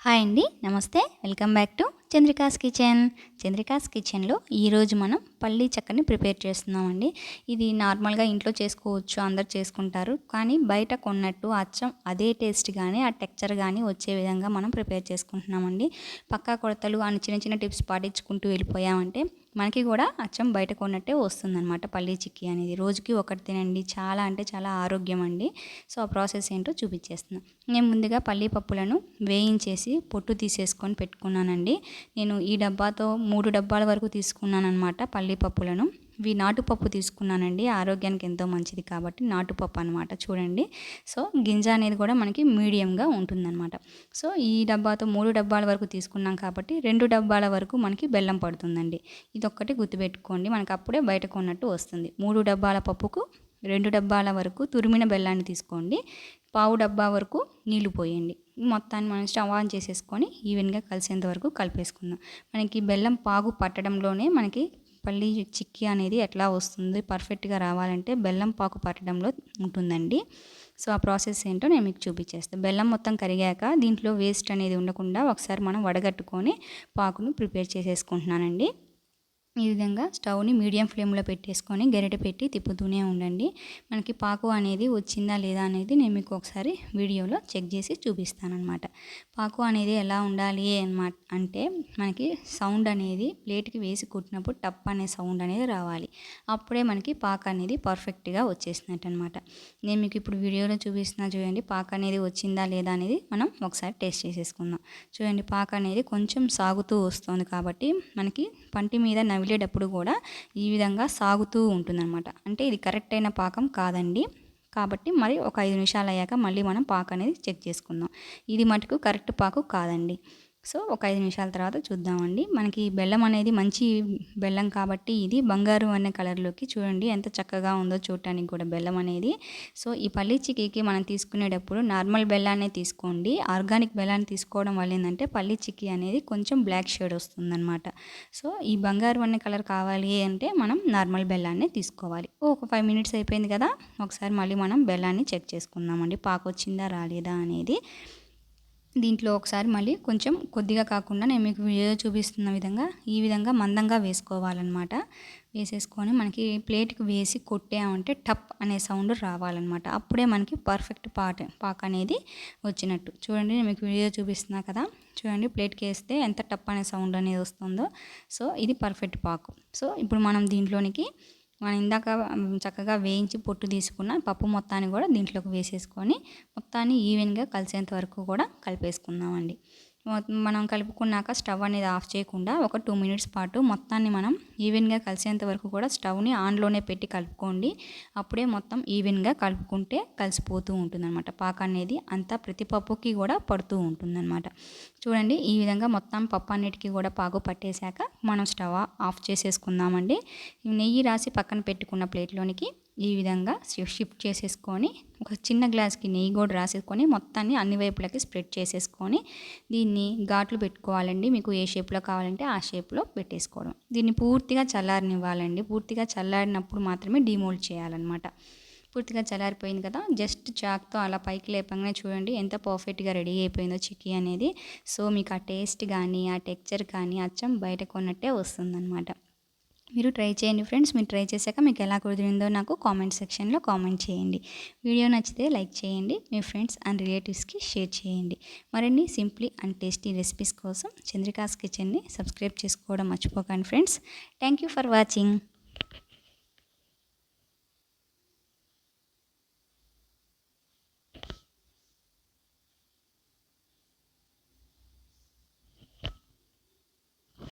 Hi అండి నమస్తే. Welcome back to Chandrika's kitchen. Chandrika's కిచెన్లో ఈరోజు మనం పల్లీ చెక్కని ప్రిపేర్ చేస్తున్నామండి. ఇది నార్మల్గా ఇంట్లో చేసుకోవచ్చు అందరు చేసుకుంటారు. కానీ బయట కొన్నట్టు అచ్చం అదే టేస్ట్ కానీ ఆ టెక్చర్ కానీ వచ్చే విధంగా మనం ప్రిపేర్ చేసుకుంటున్నామండి. పక్కా కొడతలు అని చిన్న చిన్న టిప్స్ పాటించుకుంటూ వెళ్ళిపోయామంటే మనకి కూడా అచ్చం బయట కొన్నట్టే వస్తుందన్నమాట పల్లీ చిక్కీ అనేది. రోజుకి ఒకటి తినండి. చాలా అంటే చాలా ఆరోగ్యం అండి సో ఆ ప్రాసెస్ ఏంటో చూపించేస్తున్నాను నేను ముందుగా పల్లీ పప్పులను వేయించేసి పొట్టు తీసేసుకొని పెట్టుకున్నానండి. నేను ఈ డబ్బాతో మూడు డబ్బాల వరకు తీసుకున్నాను అనమాట పల్లీ పప్పులను ఇవి నాటుపప్పు తీసుకున్నానండి. ఆరోగ్యానికి ఎంతో మంచిది కాబట్టి నాటుపప్పు అనమాట చూడండి. సో గింజ అనేది కూడా మనకి మీడియంగా ఉంటుందన్నమాట. సో ఈ డబ్బాతో మూడు డబ్బాల వరకు తీసుకున్నాం కాబట్టి రెండు డబ్బాల వరకు మనకి బెల్లం పడుతుందండి. ఇది ఒక్కటి గుర్తుపెట్టుకోండి. మనకి అప్పుడే బయట కొన్నట్టు వస్తుంది. మూడు డబ్బాల పప్పుకు రెండు డబ్బాల వరకు తురిమిన బెల్లాన్ని తీసుకోండి. పావు డబ్బా వరకు నీళ్ళు పోయండి. మొత్తాన్ని మనం స్టవ్ ఆన్ చేసేసుకొని ఈవెన్గా కలిసేంత వరకు కలిపేసుకుందాం. మనకి బెల్లం పాగు పట్టడంలోనే మనకి పల్లి చిక్కీ అనేది ఎట్లా వస్తుంది? పర్ఫెక్ట్గా రావాలంటే బెల్లం పాకు పట్టడంలో ఉంటుందండి. సో ఆ ప్రాసెస్ ఏంటో నేను మీకు చూపించేస్తాను బెల్లం మొత్తం కరిగాక దీంట్లో వేస్ట్ అనేది ఉండకుండా ఒకసారి మనం వడగట్టుకొని పాకును ప్రిపేర్ చేసేసుకుంటున్నానండి. ఈ విధంగా స్టవ్ని మీడియం ఫ్లేమ్లో పెట్టేసుకొని గరిటె పెట్టి తిప్పుతూనే ఉండండి. మనకి పాకు అనేది వచ్చిందా లేదా అనేది నేను మీకు ఒకసారి వీడియోలో చెక్ చేసి చూపిస్తానమాట పాకు అనేది ఎలా ఉండాలి అనమాట అంటే మనకి సౌండ్ అనేది ప్లేట్కి వేసి కుట్టినప్పుడు టప్ అనే సౌండ్ అనేది రావాలి. అప్పుడే మనకి పాక అనేది పర్ఫెక్ట్గా వచ్చేసినట్టు అనమాట నేను మీకు ఇప్పుడు వీడియోలో చూపిస్తున్నా చూడండి పాక అనేది వచ్చిందా లేదా అనేది మనం ఒకసారి టేస్ట్ చేసేసుకుందాం. చూడండి పాక అనేది కొంచెం సాగుతూ వస్తుంది కాబట్టి మనకి పంటి మీద నవి నమిలేటప్పుడు కూడా ఈ విధంగా సాగుతూ ఉంటుందన్నమాట. అంటే ఇది కరెక్ట్ అయిన పాకం కాదండి. కాబట్టి మరి ఒక ఐదు నిమిషాలు అయ్యాక మళ్ళీ మనం పాక అనేది చెక్ చేసుకుందాం. ఇది మటుకు కరెక్ట్ పాకు కాదండి. సో ఒక ఐదు నిమిషాల తర్వాత చూద్దామండి. మనకి బెల్లం అనేది మంచి బెల్లం కాబట్టి ఇది బంగారు అనే కలర్లోకి చూడండి. ఎంత చక్కగా ఉందో చూడటానికి కూడా బెల్లం అనేది. సో ఈ పల్లీ చిక్కీకి మనం తీసుకునేటప్పుడు నార్మల్ బెల్లాన్ని తీసుకోండి. ఆర్గానిక్ బెల్లాన్ని తీసుకోవడం వల్ల ఏంటంటే పల్లీ చిక్కీ అనేది కొంచెం బ్లాక్ షేడ్ వస్తుందన్నమాట. సో ఈ బంగారు అనే కలర్ కావాలి అంటే మనం నార్మల్ బెల్లాన్ని తీసుకోవాలి. ఒక ఫైవ్ మినిట్స్ అయిపోయింది కదా. ఒకసారి మళ్ళీ మనం బెల్లాన్ని చెక్ చేసుకుందామండి. పాకు వచ్చిందా రాలేదా అనేది. దీంట్లో ఒకసారి మళ్ళీ కొంచెం కొద్దిగా కాకుండా నేను మీకు వీడియో చూపిస్తున్న విధంగా ఈ విధంగా మందంగా వేసుకోవాలన్నమాట. వేసేసుకొని మనకి ప్లేట్కి వేసి కొట్టామంటే టప్ అనే సౌండ్ రావాలన్నమాట. అప్పుడే మనకి పర్ఫెక్ట్ పాట పాక్ అనేది వచ్చినట్టు. చూడండి నేను మీకు వీడియో చూపిస్తున్నా కదా? చూడండి ప్లేట్కి వేస్తే ఎంత టప్ అనే సౌండ్ అనేది వస్తుందో. సో ఇది పర్ఫెక్ట్ పాకు. సో ఇప్పుడు మనం దీంట్లోనికి మనం ఇందాక చక్కగా వేయించి పొట్టు తీసుకున్న పప్పు మొత్తాన్ని కూడా దీంట్లోకి వేసేసుకొని మొత్తాన్ని ఈవెన్గా కలిసేంత వరకు కూడా కలిపేసుకుందామండి. మనం కలుపుకున్నాక స్టవ్ అనేది ఆఫ్ చేయకుండా ఒక టూ మినిట్స్ పాటు మొత్తాన్ని మనం ఈవెన్గా కలిసేంత వరకు కూడా స్టవ్ని ఆన్లోనే పెట్టి కలుపుకోండి. అప్పుడే మొత్తం ఈవెన్గా కలుపుకుంటే కలిసిపోతూ ఉంటుందన్నమాట. పాక అనేది అంతా ప్రతి పప్పుకి కూడా పడుతూ ఉంటుందన్నమాట. చూడండి ఈ విధంగా మొత్తం పప్పు అన్నిటికీ కూడా పాగు పట్టేశాక మనం స్టవ్ ఆఫ్ చేసేసుకుందామండి. నెయ్యి రాసి పక్కన పెట్టుకున్న ప్లేట్లోనికి ఈ విధంగా షిఫ్ట్ చేసేసుకొని ఒక చిన్న గ్లాస్కి నెయ్యి కూడా రాసేసుకొని మొత్తాన్ని అన్ని వైపులకి స్ప్రెడ్ చేసేసుకొని దీన్ని ఘాట్లు పెట్టుకోవాలండి. మీకు ఏ షేప్లో కావాలంటే ఆ షేప్లో పెట్టేసుకోవడం. దీన్ని పూర్తిగా చల్లారనివ్వాలండి. పూర్తిగా చల్లారినప్పుడు మాత్రమే డిమోల్డ్ చేయాలన్నమాట. పూర్తిగా చల్లారిపోయింది కదా జస్ట్ చాక్తో అలా పైకి లేపంగానే చూడండి ఎంత పర్ఫెక్ట్గా రెడీ అయిపోయిందో చిక్కీ అనేది. సో మీకు ఆ టేస్ట్ కానీ ఆ టెక్చర్ కానీ అచ్చం బయట కొన్నట్టే వస్తుందన్నమాట. మీరు ట్రై చేయండి ఫ్రెండ్స్. మీరు ట్రై చేశాక మీకు ఎలా కుదిరిందో నాకు కామెంట్ సెక్షన్లో కామెంట్ చేయండి. వీడియో నచ్చితే లైక్ చేయండి. మీ ఫ్రెండ్స్ అండ్ రిలేటివ్స్కి షేర్ చేయండి. మరిన్ని సింప్లీ అండ్ టేస్టీ రెసిపీస్ కోసం చంద్రికాస్ కిచెన్ని సబ్స్క్రైబ్ చేసుకోవడం మర్చిపోకండి friends. Thank you for watching.